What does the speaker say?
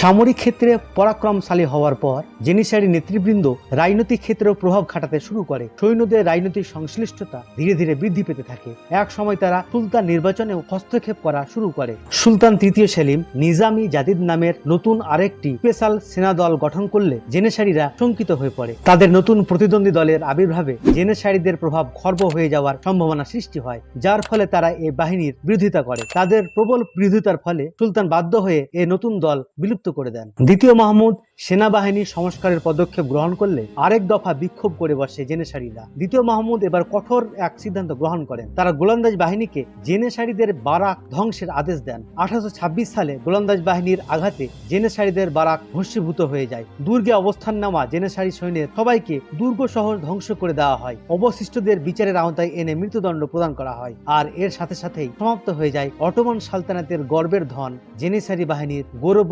সামরিক ক্ষেত্রে পরাক্রমশালী হওয়ার পর জেনিসারি নেতৃবৃন্দ রাজনৈতিক ক্ষেত্রেও প্রভাব খাটাতে শুরু করে। সৈন্যদের রাজনৈতিক সংশ্লিষ্টতা ধীরে ধীরে বৃদ্ধি পেতে থাকে। এক সময় তারা সুলতান নির্বাচনেও হস্তক্ষেপ করা শুরু করে। সুলতান তৃতীয় সেলিম নিজামি জাদিদ নামের নতুন আরেকটি স্পেশাল সেনা দল গঠন করলে জেনেসারিরা শঙ্কিত হয়ে পড়ে। তাদের নতুন প্রতিদ্বন্দ্বী দলের আবির্ভাবে জেনেসারিদের প্রভাব খর্ব হয়ে যাওয়ার সম্ভাবনা সৃষ্টি হয়, যার ফলে তারা এ বাহিনীর বিরোধিতা করে। তাদের প্রবল বিরোধিতার ফলে সুলতান বাধ্য হয়ে এ নতুন দল বিলুপ্ত করে দেন। দ্বিতীয় মাহমুদ সেনাবাহিনী সংস্কারের পদক্ষেপ গ্রহণ করলে আরেক দফা বিক্ষোভ করে বসে জেনেসারিরা দ্বিতীয় মাহমুদ এবার কঠোর এক সিদ্ধান্ত গ্রহণ করেন। তারা গোলন্দাজ বাহিনীকে জেনেসারিদের বারাক ধ্বংসের আদেশ দেন। আঠারোশো সালে গোলন্দাজ বাহিনীর আঘাতে জেনেসারিদের বারাক ভস্মীভূত হয়ে যায়। দুর্গে অবস্থান নেওয়া জেনেসারি সৈন্যের সবাইকে দুর্গ শহর ধ্বংস করে দেওয়া হয়। অবশিষ্টদের বিচারের আওতায় এনে মৃত্যুদণ্ড প্রদান করা হয়। আর এর সাথে সাথেই সমাপ্ত হয়ে যায় অটোমান সালতানাতের গর্বের ধন জেনেসারি বাহিনীর গৌরব